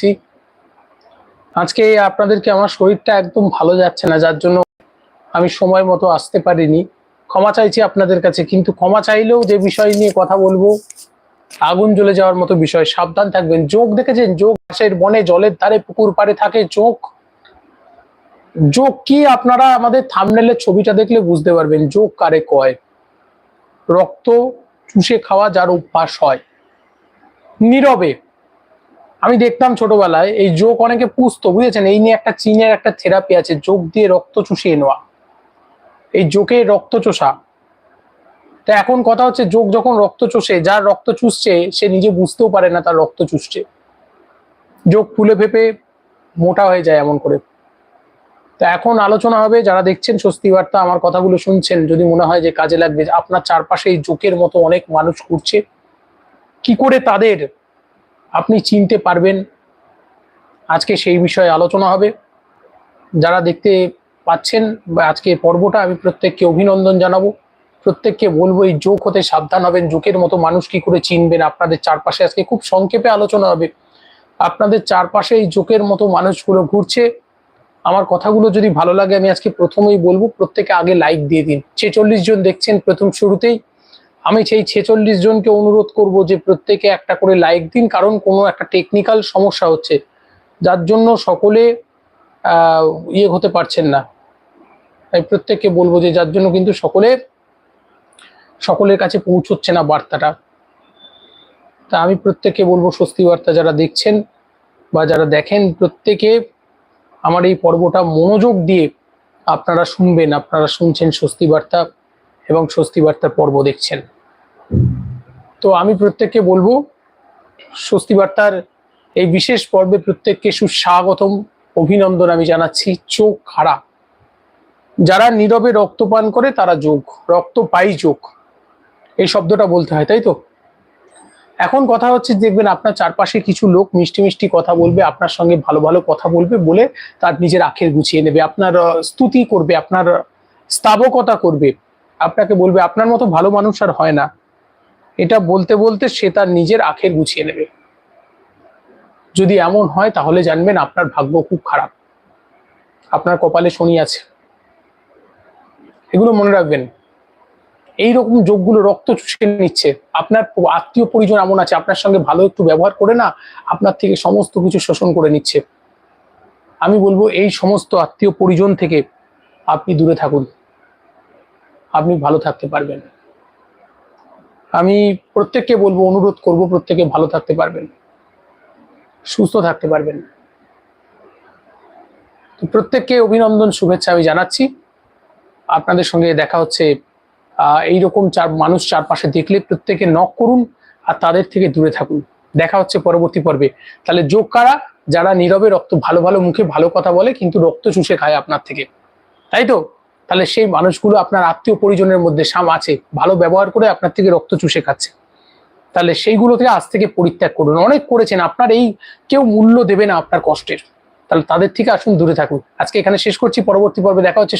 জানাচ্ছি আজকে আপনাদেরকে আমার শরীরটা একদম ভালো যাচ্ছে না, যার জন্য আমি সময় মতো আসতে পারিনি। ক্ষমা চাইছি আপনাদের কাছে, কিন্তু ক্ষমা চাইলেও যে বিষয় নিয়ে কথা বলব, আগুন জ্বলে যাওয়ার মতো বিষয়। সাবধান থাকবেন। যোগ দেখেছেন? যোগ ঘাসের বনে জলের ধারে পুকুর পাড়ে থাকে যোগ যোগ কি আপনারা আমাদের থামনেলের ছবিটা দেখলে বুঝতে পারবেন যোগ কারে কয়? রক্ত চুষে খাওয়া যার অভ্যাস হয়। নীরবে আমি দেখতাম ছোটবেলায়, এই যোগ অনেকে পুষতো, বুঝেছেন? এই নিয়ে একটা চীনের একটা থেরাপি আছে যোগ দিয়ে রক্ত চুষিয়ে নেওয়া। এই যোগে রক্ত চোষা। তা এখন কথা হচ্ছে যোগ যখন রক্ত চষে, যার রক্ত চুষছে, সে নিজে বুঝতেও পারে না তার রক্ত চুষছে। যোগ ফুলে ফেপে মোটা হয়ে যায় এমন করে। তো এখন আলোচনা হবে, যারা দেখছেন স্বস্তি বার্তা, আমার কথাগুলো শুনছেন, যদি মনে হয় যে কাজে লাগবে, আপনার চারপাশে এই জোকের মতো অনেক মানুষ ঘুরছে। কি করে তাদের আপনি চিনতে পারবেন। আজকে সেই বিষয়ে আলোচনা হবে। যারা দেখতে পাচ্ছেন, বা আজকে পর্বটা আমি প্রত্যেককে অভিনন্দন জানাব। প্রত্যেককে বলব, এই যোগ হতে সাবধান হবেন। যোগের মতো মানুষ কি করে চিনবেন? আপনাদের চারপাশে আজকে খুব সংক্ষেপে আলোচনা হবে। আপনাদের চারপাশে এই যোগের মতো মানুষগুলো ঘুরছে। আমার কথাগুলো যদি ভালো লাগে, আমি আজকে প্রথমেই বলব, প্রত্যেকে আগে লাইক দিয়ে দিন। ছেচল্লিশ জন দেখছেন প্রথম শুরুতেই। আমি সেই ছেচল্লিশ জনকে অনুরোধ করব যে প্রত্যেকে একটা করে লাইক দিন, কারণ কোনো একটা টেকনিক্যাল সমস্যা হচ্ছে। যার জন্য সকলে ইয়ে হতে পারছেন না। তাই প্রত্যেককে বলব যে যার জন্য কিন্তু সকলে, সকলের কাছে পৌঁছচ্ছে না বার্তাটা। তা আমি প্রত্যেককে বলব, স্বস্তি বার্তা যারা দেখছেন বা যারা দেখেন, প্রত্যেকে আমার এই পর্বটা মনোযোগ দিয়ে আপনারা শুনবেন, আপনারা শুনছেন স্বস্তি বার্তা। এবং স্বস্তি বার্তার পর্ব দেখছেন। তো আমি প্রত্যেককে বলব স্বস্তি বার্তার এই বিশেষ পর্বে প্রত্যেককে সুস্বাগতম অভিনন্দন আমি জানাচ্ছি চোখ হারা যারা নীরবে রক্তপান করে তারা যোগ রক্ত পাই যোগ। এই শব্দটা বলতে হয় তাই তো? এখন কথা হচ্ছে দেখবেন আপনার চারপাশে কিছু লোক মিষ্টি মিষ্টি কথা বলবে আপনার সঙ্গে ভালো ভালো কথা বলবে বলে তার নিজের আখের গুছিয়ে নেবে আপনার স্তুতি করবে আপনার আহ, স্তাবকতা করবে। আপনাকে বলবে, আপনার মতো ভালো মানুষ আর হয় না। এটা বলতে বলতে সে তার নিজের আখের গুছিয়ে নেবে। যদি এমন হয়, তাহলে জানবেন আপনার ভাগ্য খুব খারাপ। আপনার কপালে শনি আছে। এগুলো মনে রাখবেন। এই রকম যোগগুলো রক্ত চুষে নিচ্ছে। আপনার আত্মীয় পরিজন এমন আছে, আপনার সঙ্গে ভালো একটু ব্যবহার করে না, আপনার থেকে সমস্ত কিছু শোষণ করে নিচ্ছে। আমি বলব, এই সমস্ত আত্মীয় পরিজন থেকে আপনি দূরে থাকুন। আপনি ভালো থাকতে পারবেন। আমি প্রত্যেককে বলব অনুরোধ করব প্রত্যেকে ভালো থাকতে পারবেন। সুস্থ থাকতে পারবেন। প্রত্যেককে অভিনন্দন শুভেচ্ছা আমি জানাচ্ছি। আপনাদের সঙ্গে দেখা হচ্ছে আহ, এইরকম চার মানুষ চারপাশে দেখলে প্রত্যেকে নক করুন আর তাদের থেকে দূরে থাকুন। দেখা হচ্ছে পরবর্তী পর্বে। তাহলে যোগ কারা? যারা নীরবে রক্ত ভালো ভালো মুখে ভালো কথা বলে কিন্তু রক্ত চুষে খায় আপনার থেকে। তাই তো? তাহলে সেই মানুষগুলো আপনার আত্মীয় পরিজনের মধ্যে সাম আছে, ভালো ব্যবহার করে আপনার থেকে রক্ত চুষে খাচ্ছে। তাহলে সেইগুলো থেকে আজ থেকে পরিত্যাগ করুন। অনেক করেছেন, আপনার এই কেউ মূল্য দেবে না আপনার কষ্টের। তাহলে তাদের থেকে আসুন, দূরে থাকুন। আজকে এখানে শেষ করছি, পরবর্তী পর্বে দেখা হচ্ছে।